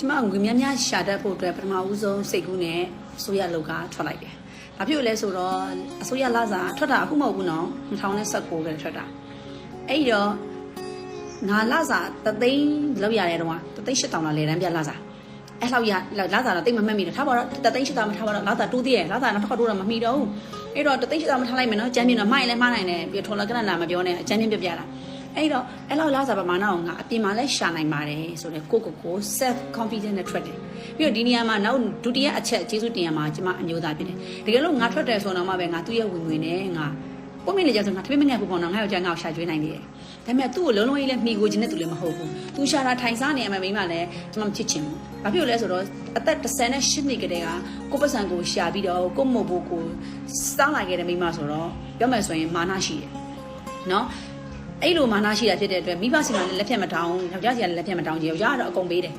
ကျမငွေများများရှာတတ်ဖို့အတွက်ပထမဦးဆုံးစိတ်ကူးနဲ့အစိုးရလောက်ကထွက်လိုက်တယ်။ဘာဖြစ်လို့လဲဆိုတော့အစိုးရလစာထွက်တာအခုမဟုတ်ဘူးနော်2019ကထွက်တာ။အဲ့ဒီတော့ငါလစာတသိန်းလောက်ရတဲ့တုန်းကတသိန်း8000လောက်လေတန်းပြလစာ။အဲ့လောက်ရလစာတော့တိတ်မမှတ်မိတယ်ထားပါတော့တသိန်း8000မထားပါတော့လစာတိုးသေးရဲ့လစာနောက်တစ်ခါတိုးတော့မမီတော့ဘူး။အဲ့တော့တသိန်း8000မထားလိုက်မယ်နော်။ကျမ်းပြင်းတော့မိုက်လည်းမှားနိုင်တယ်ပြီးထွန်လကနလာမပြောနဲ့အကျမ်းပြင်းပြပြတာ။ အဲ့တော့အဲ့လောက်လာစားပမာဏကိုငါအပြင်မှာလဲရှာနိုင်ပါတယ်ဆိုတော့ကိုကိုကို self confidence နဲ့ထွက်တယ်ပြီးတော့ဒီနေရာမှာနောက်ဒုတိယအချက်ကျေးဇူးတင်ရမှာကျမအမျိုးသားဖြစ်တယ်တကယ်လို့ငါထွက်တယ်ဆိုတော့မှပဲငါသူ့ရဲ့ဝင်ဝင်နဲ့ငါပုံမြင်နေကြဆိုငါတပိမငယ်ပူပေါ်တော့ငါယောက်ျားငါ့ကိုရှာကျွေးနိုင်တယ်ဒါပေမဲ့သူ့ကိုလုံးလုံးကြီးလဲမှီကိုခြင်းနဲ့သူလည်းမဟုတ်ဘူးသူရှာတာထိုင်စားနေရမယ်မိမလည်းကျမမချစ်ချင်ဘူးဘာဖြစ်လို့လဲဆိုတော့အသက်38နှစ်ကတည်းကကိုပတ်စံကိုရှာပြီးတော့ကိုမဟုတ်ဘူးကိုစောင်းလာခဲ့တဲ့မိမဆိုတော့ပြောမယ်ဆိုရင်မာနရှိတယ်နော် အဲ့လိုမာနရှိတာဖြစ်တဲ့အတွက်မိဘစီမှာလည်းလက်ဖြတ်မတောင်းယောက်ျားစီကလည်းလက်ဖြတ်မတောင်းကြည့်ယောက်ျားကတော့အကုန်ပေးတယ်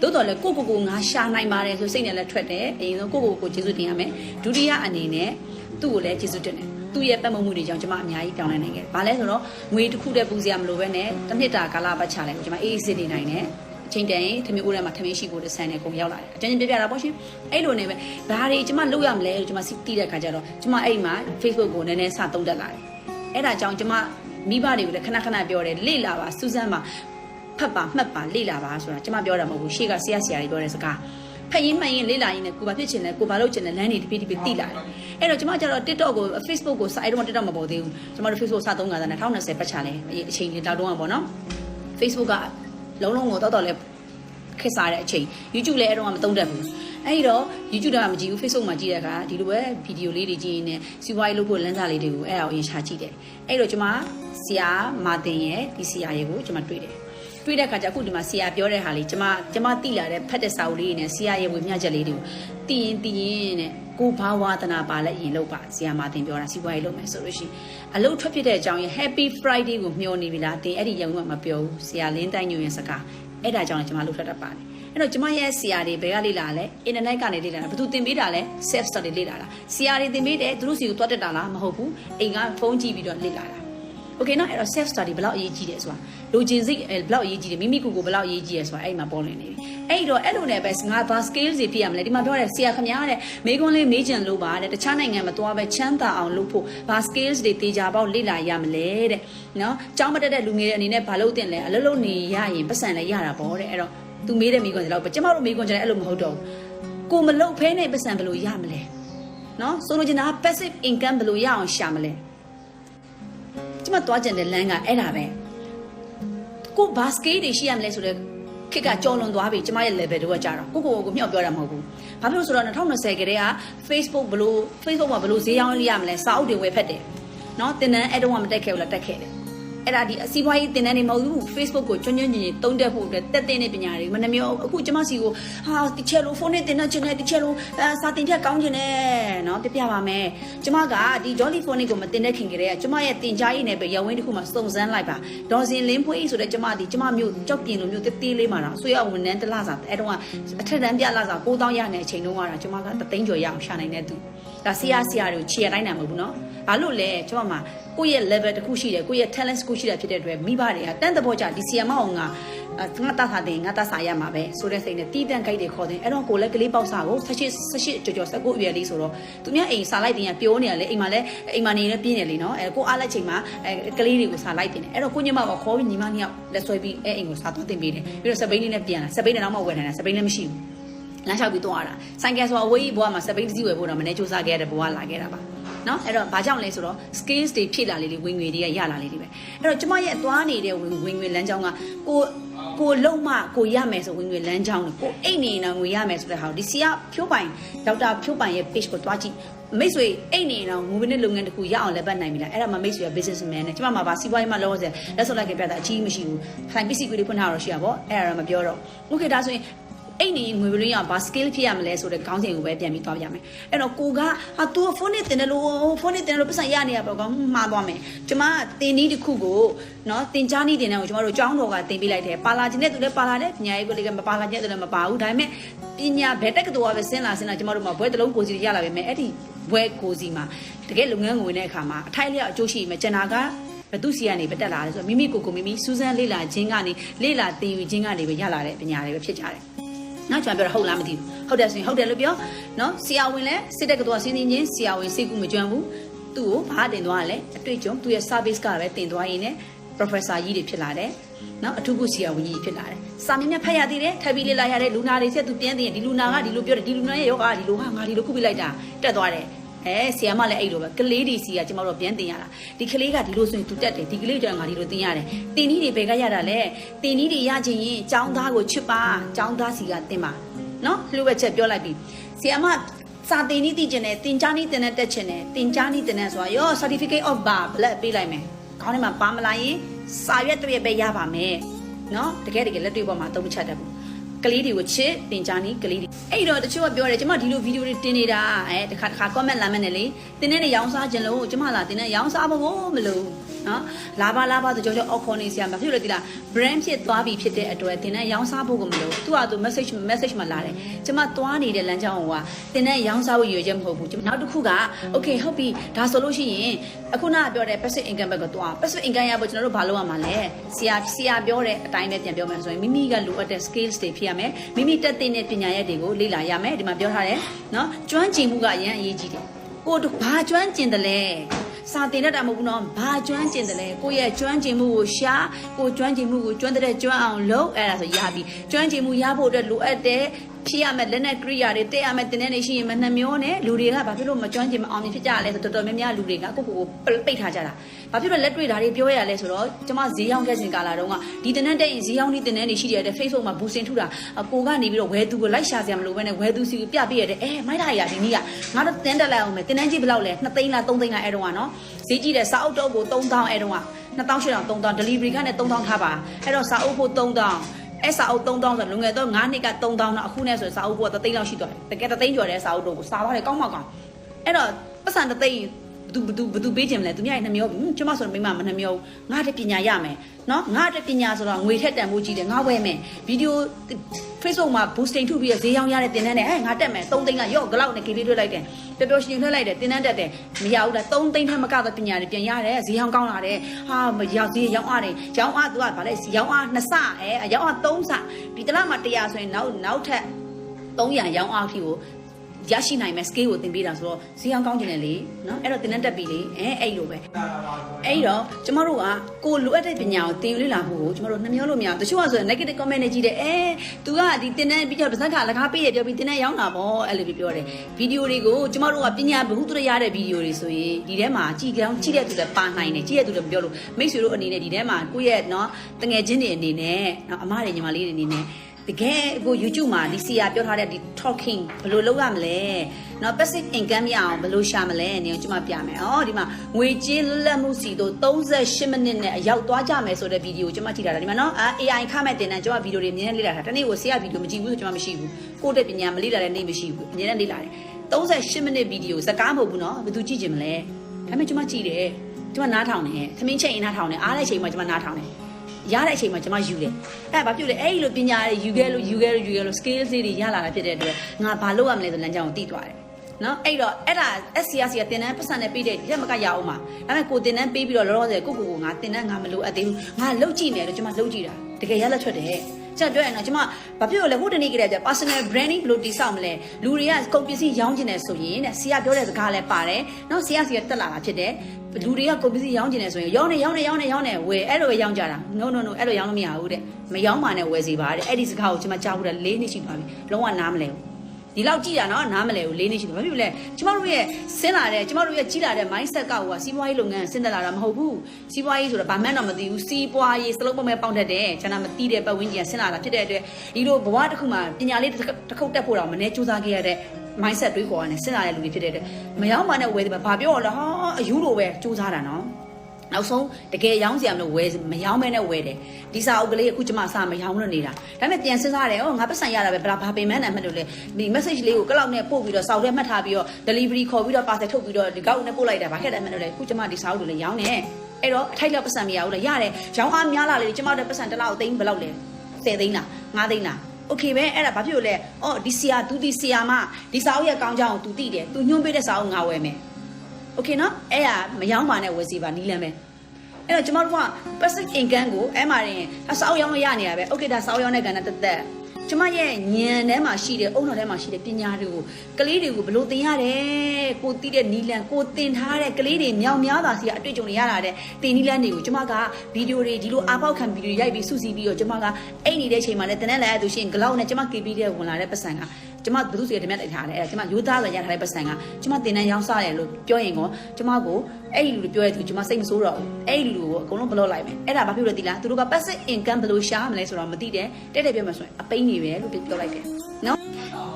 သို့တော်လည်းကိုကိုကိုငါရှာနိုင်ပါတယ်ဆိုစိတ်နဲ့လည်းထွက်တယ်အရင်ဆုံးကိုကိုကိုကျေးဇူးတင်ရမယ်ဒုတိယအနေနဲ့သူ့ကိုလည်းကျေးဇူးတင်တယ်သူ့ရဲ့ပတ်မမှုတွေကြောင့်ကျွန်မအများကြီးပြောင်းလဲနိုင်ခဲ့တယ်။ဘာလဲဆိုတော့ငွေတစ်ခုတည်းပူစရာမလိုပဲနဲ့တစ်နှစ်တာကာလပတ်ချလိုက်ကိုကျွန်မအေးအေးစစ်နေနိုင်တယ်။အချိန်တန်ရင်ထမင်းဦးထဲမှာထမင်းရှိဖို့တဆန်နဲ့ကုန်ရောက်လာတယ်။အကျဉ်းချင်းပြပြတာပေါ့ရှင်။အဲ့လိုနေပဲဘာတွေကျွန်မလုပ်ရမလဲလို့ကျွန်မစီးတီးတဲ့ခါကျတော့ကျွန်မအဲ့မှာ Facebook ကိုနည်းနည်းစသုံးတက်လာတယ်။အဲ့ဒါကြောင့်ကျွန်မ မိဘတွေကိုလည်းခဏခဏပြောတယ်လေ့လာပါစူးစမ်းပါဖတ်ပါမှတ်ပါလေ့လာပါဆိုတာကျွန်မပြောတာမဟုတ်ဘူးရှေ့ကဆရာဆရာကြီးပြောတဲ့စကားဖတ်ရင်မှန်ရင်လေ့လာရင်လည်းကိုဘာဖြစ်ချင်လဲကိုဘာလုပ်ချင်လဲလမ်းတွေတပိတပိတိလာတယ်အဲ့တော့ကျွန်မကျတော့ TikTok ကို Facebook ကိုစာအဲ့တော့ TikTok မပေါ်သေးဘူးကျွန်မတို့ Facebook စာသုံးကြတာ2020ပတ်ချလဲအချိန်လေးတောက်တော့ပေါ့နော် Facebook ကလုံးလုံးကိုတော့တော့လဲခက်စားတဲ့အချိန် YouTube လည်းအဲ့တော့မသုံးတတ်ဘူး အဲ့ဒီတော့ YouTube တော့မကြည့်ဘူး Facebook မှာကြည့်တဲ့အခါဒီလိုပဲဗီဒီယိုလေးတွေကြည့်နေစီးပွားရေးလုပ်ဖို့လမ်းစာလေးတွေကိုအဲ့ဒါကိုအရင်ရှာကြည့်တယ်အဲ့တော့ကျွန်မဆရာမာတင်ရဲ့ဒီဆရာရဲ့ကိုကျွန်မတွေ့တယ်တွေ့တဲ့အခါကျအခုဒီမှာဆရာပြောတဲ့ဟာလေးကျွန်မကျွန်မတိလာတဲ့ဖတ်တဲ့စာအုပ်လေးတွေနဲ့ဆရာရဲ့ဝေမျှချက်လေးတွေကိုတည်ရင်တည်ရင်တဲ့ကိုဘာဝါသနာပါလဲရင်လုပ်ပါဆရာမာတင်ပြောတာစီးပွားရေးလုပ်မယ်ဆိုလို့ရှိရင်အလုပ်ထွက်ဖြစ်တဲ့အကြောင်းရင် Happy Friday ကိုမျှော်နေပြီလားတင်အဲ့ဒီရုံကမပြောဘူးဆရာလင်းတိုင်းညွန့်ရဲ့စကားအဲ့ဒါကြောင့်လည်းကျွန်မလှုပ်ထပ်တတ်ပါတယ် အဲ့တော့ကျွန်မရဲ့ဆရာတွေဘယ်ကလေ့လာလဲ internet ကနေလေ့လာတာဘယ်သူသင်ပေးတာလဲ self study လေ့လာတာဆရာတွေသင်ပေးတယ်သူတို့စီကိုတွတ်တက်တာလားမဟုတ်ဘူးအိမ်ကဖုန်းကြည့်ပြီးတော့လေ့လာတာ okay နော်အဲ့တော့ self study ဘယ်လောက်အရေးကြီးတယ်ဆိုတာလိုချင်စိတ်ဘယ်လောက်အရေးကြီးတယ်မိမိကိုယ်ကိုဘယ်လောက်အရေးကြီးတယ်ဆိုတာအဲ့မှာပေါ်နေနေပြီအဲ့တော့အဲ့လိုနဲ့ပဲငါဘာ skills တွေဖြစ်ရမလဲဒီမှာပြောတယ်ဆရာခမများတဲ့မိကွန်းလေးမေးချင်လို့ပါတဲ့တခြားနိုင်ငံမသွားပဲချမ်းသာအောင်လုပ်ဖို့ဘာ skills တွေတေချာပေါက်လေ့လာရမလဲတဲ့နော်ကျောင်းမတက်တဲ့လူငယ်တဲ့အနေနဲ့ဘာလုပ်တင်လဲအလုပ်လုပ်နေရရင်ပတ်စံလည်းရတာပေါ့တဲ့အဲ့တော့ သူမေးတဲ့မိကွန်းတွေတော့ကျမတို့မိကွန်းကျတယ်အဲ့လိုမဟုတ်တော့ဘူးကိုမလုပ်ဖဲနဲ့ပတ်စံဘယ်လိုရမလဲနော်ဆိုလိုချင်တာ passive income ဘယ်လိုရအောင်ရှာမလဲကျမသွားကြတဲ့လမ်းကအဲ့ဒါပဲကိုဘာ skill တွေရှိရမလဲဆိုတော့ခက်ကကြော်လွန်သွားပြီကျမရဲ့ level တို့ကကြာတော့ကိုကိုကိုမြောက်ပြောတာမဟုတ်ဘူးဘာဖြစ်လို့ဆိုတော့2020ကတည်းက Facebook ဘလို့ Facebook မှာဘလို့ဈေးရောင်းရမလဲစာအုပ်တွေဝယ်ဖက်တယ်နော်တင်တန်းအဲ့တော့မတက်ခဲ့ဘူးလားတက်ခဲ့တယ် အဲ့ဒါဒီအစည်းအဝေးတင်တန်းနေမဟုတ်ဘူး Facebook ကိုကျွန်းကျွန်းကျင်ကျင်တုံးတက်ဖို့အတွက်တက်တဲ့နေပညာတွေမနှမျိုးအခုကျမစီကိုဟာဒီချက်လို့ဖုန်းနဲ့တင်တန်းချင်တယ်ဒီချက်လို့စာတင်ချက်ကောင်းချင်တယ်နော်ပြပြပါမယ်ကျမကဒီ Jolly Phone ကိုမတင်တဲ့ခင်ကလေးကကျမရဲ့တင် जा ရေးနဲ့ပဲရဝင်းတစ်ခုမှစုံစမ်းလိုက်ပါဒေါ်စင်လင်းဖွေးဆိုတဲ့ကျမဒီကျမမျိုးကြောက်ပြင်လိုမျိုးတေးသေးလေးမှာတော့ဆွေရဝန်ထမ်းတစ်လစာအဲ့တော့အထက်တန်းပြလစာ9000ရနေတဲ့အချိန်တုန်းကတော့ကျမကတသိန်းကျော်ရအောင်ရှာနိုင်တဲ့သူဒါဆရာဆရာတွေကိုခြေရတိုင်းနိုင်မှာမဟုတ်ဘူးနော်ဘာလို့လဲကျမမှာကိုယ့်ရဲ့ level တစ်ခုရှိတယ်ကိုယ့်ရဲ့ talent တစ်ခုရှိတာဖြစ်တဲ့အတွက်မိဘတွေကတန်းတဘောကြဒီဆီယမအောင်ကငါတဆာတင်ငါတဆာရမှာပဲဆိုတဲ့စိတ်နဲ့တီးတန့်ကြိုက်တွေခေါ်တယ်အဲ့တော့ကိုလည်းကလေးပေါက်စာကို18 18ကြော်ကြော်19အရွယ်လေးဆိုတော့သူများအိမ်စာလိုက်တင်ရပြောနေရလေအိမ်မှာလည်းအိမ်မှာနေနေပြင်းနေလေနော်အဲကိုအားလက်ချိန်မှာအဲကလေးတွေကိုစာလိုက်တင်တယ်အဲ့တော့ကိုညမကခေါ်ပြီးညီမနှစ်ယောက်လက်ဆွဲပြီးအဲအိမ်ကိုစာသွင်းတင်ပေးတယ်ပြီးတော့စပိန်လေးနဲ့ပြန်လာစပိန်နဲ့တော့မှဝယ်နိုင်တာစပိန်လည်းမရှိဘူးလမ်းလျှောက်ပြီးသွားတာဆိုင်ကယ်ဆိုအဝေးကြီးဘွားမှာစပိန်တစ်စီးဝယ်ဖို့တော့မနေ့စူးစမ်းခဲ့တဲ့ဘွားလာခဲ့တာပါ နော်အဲ့တော့ဘာကြောင့်လဲဆိုတော့ skills တွေဖြည့်လာလေလေဝင်ငွေတွေကရလာလေလေပဲအဲ့တော့ကျမရဲ့သွားနေတဲ့ဝင်ဝင်ငွေလမ်းကြောင်းကကိုကိုလုံးမကိုရမယ်ဆိုဝင်ငွေလမ်းကြောင်းကိုအိတ်နေနေငွေရမယ်ဆိုတဲ့ဟာဒီစီကဖြိုးပိုင်ဒေါက်တာဖြိုးပိုင်ရဲ့ page ကိုတွားကြည့်မိတ်ဆွေအိတ်နေတော့ငွေနဲ့လုပ်ငန်းတစ်ခုရအောင်လက်ပတ်နိုင်ပြီလားအဲ့ဒါမှမိတ်ဆွေက businessman နဲ့ကျမမှာပါစီးပွားရေးမှာလောဆယ်လက်စော့လိုက်ကပြတာအကြီးမရှိဘူးဖိုင်ပစ္စည်းတွေဖွင့်ထားတော့ရှိရပါဘောအဲ့ဒါတော့မပြောတော့ okay ဒါဆိုရင် အိတ်နေငွေပလင်းရဘာ skill ဖြစ်ရမလဲဆိုတဲ့ခေါင်းစဉ်ကိုပဲပြန်ပြီးသွားပြမယ်အဲ့တော့ကိုကဟာ तू ဖုန်းနဲ့တင်တယ်လို့ဖုန်းနဲ့တင်တယ်လို့ပတ်စံရနေရပါကောမှားသွားမယ်ကျမတင်နည်းတစ်ခုကိုနော်တင်ကြားနည်းတင်တယ်ကိုကျမတို့ကျောင်းတော်ကတင်ပေးလိုက်တယ်ပါလာခြင်းနဲ့သူလည်းပါလာတယ်ပညာရေးကိုလည်းမပါလာခြင်းသူလည်းမပါဘူးဒါပေမဲ့ပညာဘယ်တက်ကတော်ပဲဆင်းလာဆင်းလာကျမတို့မှာဘွဲတစ်လုံးကိုစီရလာပဲမယ်အဲ့ဒီဘွဲကိုစီမှာတကယ်လုပ်ငန်းဝင်တဲ့အခါမှာအထိုက်လျောက်အကျိုးရှိမယ်ကျန်တာကဘသူစီကနေပဲတက်လာတယ်ဆိုတော့မိမိကိုယ်ကိုမိမိစူးစမ်းလေ့လာခြင်းကနေလေ့လာသင်ယူခြင်းကနေပဲရလာတဲ့ပညာတွေပဲဖြစ်ကြတယ် နောက်ကျွန်တော်ပြောတာဟုတ်လားမသိဘူးဟုတ်တယ်ဆိုရင်ဟုတ်တယ်လို့ပြောနော်ဆရာဝန်လည်းစစ်တဲ့ကတော့စင်းစင်းချင်းဆရာဝန်စိတ်ကူမကြွမ်းဘူးသူ့ကိုဘာတင်သွားလဲအတွေ့အကြုံသူ့ရဲ့ service ကပဲတင်သွားရင်းနဲ့ professor ကြီးတွေဖြစ်လာတယ်နော်အထူးကုဆရာဝန်ကြီးဖြစ်လာတယ်စာမြင်မြတ်ဖတ်ရသေးတယ်ထပ်ပြီးလေ့လာရတဲ့လူနာတွေဆက်သူပြန်သိရင်ဒီလူနာကဒီလိုပြောတယ်ဒီလူနာရဲ့ယောဂကဒီလိုဟာငါဒီလိုခုပြလိုက်တာတက်သွားတယ် အဲဆီယာမလည်းအဲ့လိုပဲကလေးတွေစီကကျမတို့ပြန်တင်ရတာဒီကလေးကဒီလိုဆိုရင်သူတက်တယ်ဒီကလေးကြောင့်ငါဒီလိုတင်ရတယ်တင်နည်းတွေဘယ်ကရတာလဲတင်နည်းတွေရချင်ရင်ចောင်းသားကိုချစ်ပါចောင်းသားစီကတင်ပါနော်လှုပ်ဝက်ချက်ပြောလိုက်ပြီဆီယာမစာတင်နည်းသိကျင်တယ်တင်ကြားနည်းတင်တဲ့တက်ချင်တယ်တင်ကြားနည်းတင်တဲ့ဆိုတာရော certificate of bar ဘလက်ပေးလိုက်မယ်ခေါင်းထဲမှာပါမလာရင်စာရွက်တစ်ရက်ပဲရပါမယ်နော်တကယ်တကယ်လက်တွေ့ပေါ်မှာအသုံးမချတတ်ဘူး ကလေးတွေကိုချစ်တင်ကြနီးကလေးတွေအဲ့တော့တချို့ကပြောတယ်ကျမဒီလိုဗီဒီယိုတွေတင်နေတာအဲတခါတခါ comment လာမယ်နဲ့လေတင်တဲ့နေရောင်းစားခြင်းလို့ကျမလာတင်တဲ့ရောင်းစားဖို့မလို့ နော်လာပါလာပါဆိုကြောကြောအောက်ခေါ်နေစရာမဖြစ်လို့ဒီလား brand ဖြစ်သွားပြီဖြစ်တဲ့အတွက်တင်တဲ့ရောင်းစားဖို့ကမလို့သူ့ဟာသူ message message မှာလာတယ်ကျမသွားနေတဲ့လမ်းကြောင်းကတင်တဲ့ရောင်းစားဖို့ရည်ရွယ်ချက်မဟုတ်ဘူးကျမနောက်တစ်ခုက okay ဟုတ်ပြီဒါဆိုလို့ရှိရင်အခုနကပြောတဲ့ passive income ဘက်ကသွား passive income ရဖို့ကျွန်တော်တို့ဘာလုပ်ရမှာလဲဆရာဆရာပြောတဲ့အတိုင်းပဲပြန်ပြောမယ်ဆိုရင်မိမိကလိုအပ်တဲ့ skills တွေဖြစ်ရမယ်မိမိတက်တဲ့ပညာရပ်တွေကိုလေ့လာရမယ်ဒီမှာပြောထားတယ်နော်ကျွမ်းကျင်မှုကအရင်အရေးကြီးတယ်ကိုတို့ဘာကျွမ်းကျင်တယ်လဲ စာတင်တတ်တာမဟုတ်ဘူးနော်ဘာကျွမ်းကျင်တယ်လဲကိုရဲ့ကျွမ်းကျင်မှုကိုရှာကိုကျွမ်းကျင်မှုကိုကျွမ်းတဲ့ကျွမ်းအောင်လုပ်အဲ့ဒါဆိုရပြီကျွမ်းကျင်မှုရဖို့အတွက်လိုအပ်တဲ့ ဖြစ်ရမယ်လက်နဲ့ကရိယာတွေတက်ရမယ်တင်တဲ့နေရှိရင်မနှမျောနဲ့လူတွေကဘာဖြစ်လို့မကျွမ်းကျင်မအောင်မြင်ဖြစ်ကြရလဲဆိုတော်တော်များများလူတွေကကိုယ့်ကိုယ်ကိုပိတ်ထားကြတာဘာဖြစ်လို့လက်တွေ့ဓာတ်တွေပြောရလဲဆိုတော့ကျမဈေးရောက်ခဲ့စဉ်ကာလတုန်းကဒီတင်တဲ့တက်ရင်ဈေးရောက်နေတင်တဲ့နေရှိတယ်တဲ့ Facebook မှာဘူစင်ထုတာကိုကနေပြီးတော့ဝဲသူကိုလိုက်ရှာစရာမလိုဘဲနဲ့ဝဲသူစီကိုပြပြရတယ်အဲမိုက်တာရဒီနေ့ကငါတို့တင်တက်လိုက်အောင်မယ်တင်တဲ့ကြီးဘယ်လောက်လဲ2သိန်းလား3သိန်းလားအဲ့တုန်းကနော်ဈေးကြီးတယ်စာအုပ်တုပ်ကို3000အဲ့တုန်းက2800 3000 delivery ကနဲ့3000ထားပါအဲ့တော့စာအုပ်ဖို့3000 အဲ့စာအုပ်3000ဆိုလွန်ခဲ့တော့9နှစ်က3000တော့အခုနဲ့ဆိုစာအုပ်ဖို့3သိန်းလောက်ရှိသွားတယ်တကယ်3သိန်းကျော်တဲ့စာအုပ်တို့ကိုစာသွားတယ်ကောင်းမကောင်းအဲ့တော့ပတ်စံ3သိန်းဘ သူဘသူဘသူပေးခြင်းမလဲသူများရဲ့နှမျောကျမဆိုတော့မိမမနှမျောငါတဲ့ပညာရမယ်နော်ငါတဲ့ပညာဆိုတော့ငွေထက်တန်ဖို့ကြီးတယ်ငါဝဲမယ်ဗီဒီယို Facebook မှာ boosting ထုတ်ပြီးဈေးရောင်းရတဲ့တင်တန်းနဲ့ဟဲ့ငါတက်မယ်3သိန်းကရော့ဂလောက်နဲ့ကေလေးထွေးလိုက်တယ်ပျော်ပျော်ရှင်ထွေးလိုက်တယ်တင်တန်းတက်တယ်မရဘူးလား3သိန်းထက်မကသောပညာတွေပြန်ရတယ်ဈေးရောင်းကောင်းလာတယ်ဟာမရောက်ဈေးရောင်းအားတယ်ရောင်းအားသူကဗာလဲရောင်းအား2ဆအဲရောင်းအား3ဆဒီတလားမှာ100ဆိုရင်နောက်နောက်ထပ်300ရောင်းအားအထိကို ရရှိနိုင်မဲ့ scale ကိုသင်ပေးတာဆိုတော့ဈေးအောင်ကောင်းကျင်တယ်လေနော်အဲ့တော့သင်တန်းတက်ပြီလေအဲအဲ့လိုပဲအဲ့တော့ကျမတို့ကကိုလိုအပ်တဲ့ပညာကိုသင်ယူလေ့လာဖို့ကိုကျမတို့နှမျောလို့မရဘူးတချို့ကဆိုရင် negative comment နဲ့ကြီးတယ်အဲ तू ကဒီသင်တန်းပြီးတော့ပါဇက်ကလကားပေးရပြောပြီးသင်တန်းရောင်းတာပေါ့အဲ့လိုပြောတယ်ဗီဒီယိုတွေကိုကျမတို့ကပညာဘ ഹു တရရတဲ့ဗီဒီယိုတွေဆိုရင်ဒီထဲမှာကြည်ကောင်းကြည့်တဲ့သူလည်းပါနိုင်တယ်ကြည့်တဲ့သူလည်းမပြောလို့မိတ်ဆွေတို့အနေနဲ့ဒီထဲမှာကိုယ့်ရဲ့နော်တငယ်ချင်းတွေအနေနဲ့နော်အမတွေညီမလေးတွေအနေနဲ့ တကယ်ကို YouTube မှာဒီစီယာပြောထားတဲ့ဒီ talking ဘယ်လိုလုပ်ရမလဲ။နော် passive income ရအောင်ဘယ်လိုရှာမလဲ။နင်ကျွန်မပြမယ်။အော်ဒီမှာငွေကြေးလွတ်လပ်မှုစီတို့38မိနစ်နဲ့အရောက်သွားကြမယ်ဆိုတဲ့ဗီဒီယိုကျွန်မကြည့်ထားတာဒီမှာနော် AI ခမဲ့တင်တဲ့ကျွန်မဗီဒီယိုတွေအများနဲ့လေ့လာတာ။တနေ့ကိုစီယာဗီဒီယိုမကြည့်ဘူးဆိုကျွန်မမရှိဘူး။ကိုယ့်တဲ့ပညာမလေ့လာတဲ့နေ့မရှိဘူး။အများနဲ့လေ့လာတယ်။38မိနစ်ဗီဒီယိုစကားမဟုတ်ဘူးနော်။ဘယ်သူကြည့်ကြင်မလဲ။ဒါပေမဲ့ကျွန်မကြည့်တယ်။ကျွန်မနားထောင်တယ်။သမင်းချိန်နားထောင်တယ်။အားတဲ့ချိန်မှာကျွန်မနားထောင်တယ်။ ရတဲ့အချိန်မှာကျွန်မယူတယ်အဲ့ဘာဖြစ်လဲအဲ့လိုပညာတွေယူခဲ့လို့ယူခဲ့လို့ယူခဲ့လို့ skills တွေရလာတာဖြစ်တဲ့အတွက်ငါဘာလုပ်ရမလဲဆိုလမ်းကြောင်းကိုသိသွားတယ်နော်အဲ့တော့အဲ့ဒါ SCRC ကတင်တန်းပတ်စံနဲ့ပေးတဲ့ဒီထက်မကရအောင်ပါဒါပေမဲ့ကိုတင်တန်းပေးပြီးတော့လောလောဆယ်ကိုကိုကိုငါတင်တန်းငါမလိုအပ်သေးဘူးငါလုတ်ကြည့်မယ်လို့ကျွန်မလုတ်ကြည့်တာတကယ်ရလက်ထွက်တယ် ကျွန်တော်ပြောရင်တော့ကျွန်မဘာဖြစ်လို့လဲဟိုတနေ့ကလေးကျ personal branding ဘယ်လိုတည်ဆောက်မလဲလူတွေကကုန်ပစ္စည်းရောင်းချင်တယ်ဆိုရင်တဲ့ဆရာပြောတဲ့စကားလည်းပါတယ်နော်ဆရာစီကတက်လာတာဖြစ်တယ်လူတွေကကုန်ပစ္စည်းရောင်းချင်တယ်ဆိုရင်ရောင်းနေရောင်းနေရောင်းနေရောင်းနေဝယ်အဲ့လိုပဲရောင်းကြတာ no no no အဲ့လိုရောင်းလို့မရဘူးတဲ့မရောင်းပါနဲ့ဝယ်စီပါတဲ့အဲ့ဒီစကားကိုကျွန်မကြားဘူးတဲ့၄နှစ်ရှိသွားပြီလုံးဝနားမလဲဘူး ဒီလောက်ကြည့်တာနော်နားမလဲဘူး၄နှစ်ရှိတယ်ဘာဖြစ်လဲကျမတို့ရဲ့ဆင်းလာတဲ့ကျမတို့ရဲ့ကြီးလာတဲ့ mindset ကဟိုကစီးပွားရေးလုပ်ငန်းဆင်းသက်လာတာမဟုတ်ဘူးစီးပွားရေးဆိုတာဘာမှန်းတော့မသိဘူးစီးပွားရေးစလုံးပုံမဲ့ပေါက်တတ်တယ်ကျွန်တော်မသိတဲ့ပတ်ဝန်းကျင်ဆင်းလာတာဖြစ်တဲ့အတွက်ဒီလိုဘဝတစ်ခုမှာပညာလေးတစ်ခုတက်ဖို့တော့မနေစူးစမ်းခဲ့ရတဲ့ mindset တွေးခေါ်ရတယ်ဆင်းလာတဲ့လူတွေဖြစ်တဲ့အတွက်မရောက်မှနဲ့ဝယ်တယ်ဘာပြောရလဲဟာအယူလိုပဲစူးစမ်းတာနော် နောက်ဆုံးတကယ်ရောင်းစရာမလို့ဝယ်မရောင်းမဲနဲ့ဝယ်တယ်ဒီစာအုပ်ကလေးအခုကျမအစာမရောင်းလို့နေတာဒါပေမဲ့ပြန်စဉ်းစားတယ်ဟောငါပတ်စံရတာပဲဗလားဘာပင်မန်းနဲ့မှတ်လို့လဲဒီ message လေးကိုကလောက်နဲ့ပို့ပြီးတော့စောက်ထဲမှတ်ထားပြီးတော့ delivery ခေါ်ပြီးတော့ parcel ထုတ်ပြီးတော့ဒီကောက်နဲ့ပို့လိုက်တာဘာခက်တယ်မှတ်လို့လဲအခုကျမဒီစာအုပ်တွေလည်းရောင်းနေအဲ့တော့အထိုက်လောက်ပတ်စံမရဘူးလေရတယ်ရောင်းအားများလာလေကျမတို့ပတ်စံတစ်လောက်သိန်းဘယ်လောက်လဲ10သိန်းလား9သိန်းလားโอเคပဲအဲ့ဒါဘာဖြစ်လို့လဲအော်ဒီဆီယာသူဒီဆီယာမဒီစာအုပ်ရဲ့ကောင်းကြောင်းကို तू သိတယ် तू ညွှန်းပေးတဲ့စာအုပ်ငါဝယ်မယ် โอเคနော်အဲ့ဒါမယောင်းပါနဲ့ဝယ်စီပါနီးလမ်းပဲအဲ့တော့ကျမတို့က passive income ကိုအဲ့မှာရင်အစာအုပ်ရောင်းလို့ရနေတာပဲโอเคဒါစာအုပ်ရောင်းတဲ့ကဏ္ဍတက်တက် ကျမရဲ့ညံထဲမှာရှိတဲ့အုံတော်ထဲမှာရှိတဲ့ပညာတွေကိုကလေးတွေကိုဘယ်လို့သင်ရတယ်ကိုသိတဲ့နီလန်ကိုသင်ထားတဲ့ကလေးတွေမြောင်များတာစီကအတွေ့အကြုံတွေရတာတဲ့တင်နီလန်တွေကိုကျမကဗီဒီယိုတွေဒီလိုအားပေါက်ခံဗီဒီယိုရိုက်ပြီးစုစည်းပြီးတော့ကျမကအိတ်နေတဲ့ချိန်မှာလည်းတနေ့လည်းသူရှင်ဂလောက်နဲ့ကျမ KB တဲ့ဝင်လာတဲ့ပတ်စံက ကျမဘသူစီတမက်တိုက်ထားတယ်အဲ့ကျမရိုးသားဆိုရထားတဲ့ပတ်စံကကျမတင်တန်းရောင်းစားတယ်လို့ပြောရင်ကောကျမကိုအဲ့ဒီလူတွေပြောရသူကျမစိတ်မဆိုးတော့ဘူးအဲ့ဒီလူကိုအကုန်လုံးဘလော့လိုက်မယ်အဲ့ဒါဘာဖြစ်လို့လဲသိလားသူတို့က passive income ဘယ်လိုရှာမလဲဆိုတော့မသိတယ်တဲ့တဲ့ပြောမှဆိုရင်အပိန်းနေပဲလို့ပြောလိုက်တယ်နော်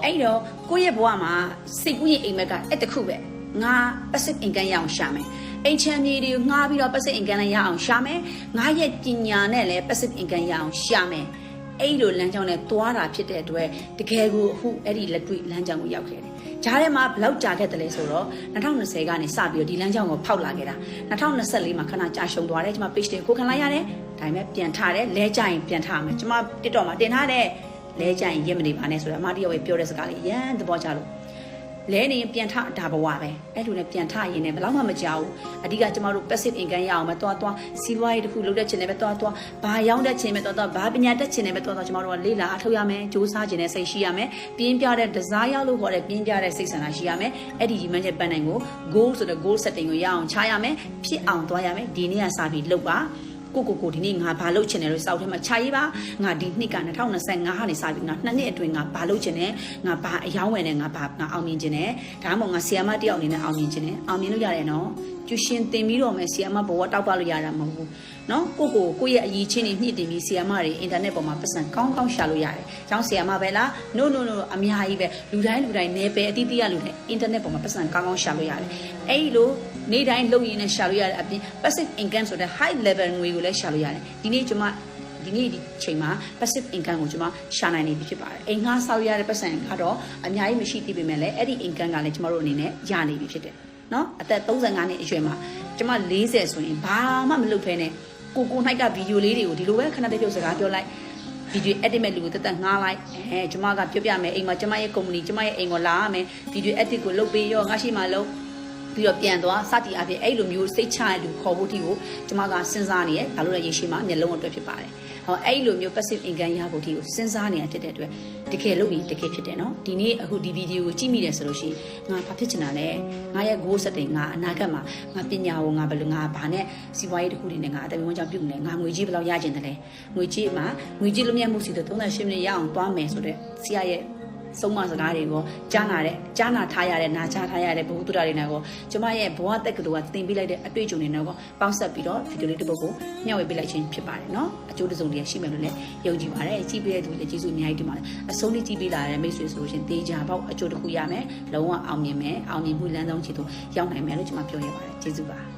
အဲ့တော့ကိုယ့်ရဲ့ဘဝမှာစိတ်ကူးရင်အိမ်မက်ကအဲ့တခုပဲငါ passive income ရအောင်ရှာမယ်အိမ်ချမ်းမြေတွေကိုငှားပြီးတော့ passive income လည်းရအောင်ရှာမယ်ငါရဲ့ပညာနဲ့လည်း passive income ရအောင်ရှာမယ် အဲ့လိုလမ်းကြောင်းနဲ့သွားတာဖြစ်တဲ့အတွက်တကယ်ကိုအခုအဲ့ဒီလက်တွေ့လမ်းကြောင်းကိုရောက်ခဲ့တယ်။ဂျားထဲမှာဘယ်လောက်ကြာခဲ့တယ်လဲဆိုတော့2020ကနေစပြီးတော့ဒီလမ်းကြောင်းကိုဖောက်လာခဲ့တာ2024မှာခဏကြာရှုံသွားတယ်ကျွန်မ page တွေကိုခံလိုက်ရတယ်ဒါပေမဲ့ပြန်ထားတယ်လဲကြရင်ပြန်ထားမယ်ကျွန်မ TikTok မှာတင်ထားတဲ့လဲကြရင်ရက်မနေပါနဲ့ဆိုတော့အမတယောက်ပဲပြောတဲ့စကားလေးရမ်းသဘောကျလို့ လဲနေရင်ပြန်ထဒါဘဝပဲအဲ့လိုနဲ့ပြန်ထရင်းနဲ့ဘယ်တော့မှမကြောက်ဘူးအဓိကကျမတို့ passive income ရအောင်ပဲတွားတွားစီးပွားရေးတစ်ခုလုပ်တဲ့ခြင်းနဲ့ပဲတွားတွားဘာရောင်းတဲ့ခြင်းပဲတွားတွားဘာပညာတက်ခြင်းနဲ့ပဲတွားတွားကျမတို့ကလေ့လာအထောက်ရမယ်စူးစမ်းခြင်းနဲ့စိတ်ရှိရမယ်ပြင်းပြတဲ့ desire လို့ခေါ်တဲ့ပြင်းပြတဲ့စိတ်ဆန္ဒရှိရမယ်အဲ့ဒီဒီမှန်ချက်ပန်းနိုင်ကို goal ဆိုတဲ့ goal setting ကိုရအောင်ချရမယ်ဖြစ်အောင်တွားရမယ်ဒီနေ့ကစပြီးလုပ်ပါ ကိုကိုကိုဒီနေ့ငါဘာလုပ်ချင်တယ်လို့စောက်ထဲမှာခြာရေးပါငါဒီနှစ်က2025ဟာနေစပြီးငါနှစ်နှစ်အတွင်းငါဘာလုပ်ချင်တယ်ငါဘာအယောင်းဝယ်နဲ့ငါဘာငါအောင်မြင်ချင်တယ်ဒါမှမဟုတ်ငါဆီယမတယောက်အနေနဲ့အောင်မြင်ချင်တယ်အောင်မြင်လို့ရတယ်နော်ကျူရှင်တင်ပြီးတော့မယ်ဆီယမဘဝတောက်ပလို့ရတာမဟုတ်ဘူး နော်ကိုကိုကိုရဲ့အရေးချင်းတွေမြင့်တင်ပြီးဆီယမတွေအင်တာနက်ပေါ်မှာပတ်စံကောင်းကောင်းရှာလို့ရတယ်။ကျောင်းဆီယမပဲလား no no no အများကြီးပဲလူတိုင်းလူတိုင်းနယ်ပယ်အသီးသီးရလူတိုင်းအင်တာနက်ပေါ်မှာပတ်စံကောင်းကောင်းရှာလို့ရတယ်။အဲ့ဒီလိုနေ့တိုင်းလုပ်ရင်းနဲ့ရှာလို့ရတဲ့အပြင် passive income ဆိုတဲ့ high level ငွေကိုလည်းရှာလို့ရတယ်။ဒီနေ့ကျွန်မဒီနေ့ဒီချိန်မှာ passive income ကိုကျွန်မရှာနိုင်နေပြီဖြစ်ပါတယ်။အိမ်ငှားဆောက်ရတဲ့ပတ်စံကတော့အများကြီးမရှိသေးပေမဲ့လည်းအဲ့ဒီ income ကလည်းကျွန်တော်တို့အနေနဲ့ရနေပြီဖြစ်တယ်။နော်အသက်35နှစ်အရွယ်မှာကျွန်မ40ဆိုရင်ဘာမှမလုပ်ဖဲနဲ့ ကိုကို၌ကဗီဒီယိုလေးတွေကိုဒီလိုပဲခဏတည်းပြုတ်စကားပြောလိုက်ဗီဒီယို edit မဲ့လူကိုတက်တက်ငှားလိုက်အဲကျွန်မကပြောပြမယ်အိမ်မှာကျွန်မရဲ့ company ကျွန်မရဲ့အိမ်ကိုလာရမယ်ဗီဒီယို edit ကိုလုပ်ပေးရောငါရှိမှလုပ် ပြီးတော့ပြန်သွားစသည်အပြင်အဲ့လိုမျိုးစိတ်ချရလူခေါ်ဖို့တိကိုကျွန်မကစဉ်းစားနေရဲ့ဘာလို့လဲရေရှိမှမျက်လုံးအတွက်ဖြစ်ပါတယ်ဟောအဲ့လိုမျိုး passive income ရဖို့တိကိုစဉ်းစားနေတာဖြစ်တဲ့အတွက်တကယ်လို့ပြီးတကယ်ဖြစ်တယ်နော်ဒီနေ့အခုဒီဗီဒီယိုကိုကြည့်မိတယ်ဆိုလို့ရှိရင်ငါဘာဖြစ်ချင်တာလဲငါရဲ့ goal setting ငါအနာဂတ်မှာငါပညာကိုငါဘယ်လိုငါဘာနဲ့စီးပွားရေးတစ်ခုတည်းနဲ့ငါအတမန်ကြောင့်ပြုနေငါငွေကြီးဘယ်လောက်ရကျင်တယ်လဲငွေကြီးမှာငွေကြီးလုံးမြတ်မှုစီတော့38မိနစ်ရအောင်သွားမယ်ဆိုတော့ဆရာရဲ့ ဆုံးမစကားတွေကိုကြားနာတဲ့ကြားနာထားရတဲ့နာကြားထားရတဲ့ဘုဟုတ္တရတွေနဲ့ကိုကျမရဲ့ဘဝတက်ကလေးကသင်ပေးလိုက်တဲ့အတွေ့အကြုံတွေနဲ့ကိုပေါင်းဆက်ပြီးတော့ဗီဒီယိုလေးတစ်ပုဒ်ကိုမျှဝေပေးလိုက်ခြင်းဖြစ်ပါတယ်နော်အကျိုးတစုံတည်းရှိမယ်လို့လည်းယုံကြည်ပါတယ်ကြည့်ပေးတဲ့သူတွေလည်းကျေးဇူးအများကြီးတင်ပါတယ်အဆုံးလေးကြည့်ပေးလာတဲ့မိတ်ဆွေဆိုလို့ရှင်တေးကြပေါ့အကျိုးတစ်ခုရမယ်လုံးဝအောင်မြင်မယ်အောင်မြင်မှုလမ်းဆုံးချီတို့ရောက်နိုင်မယ်လို့ကျွန်မပြောရပါတယ်ကျေးဇူးပါ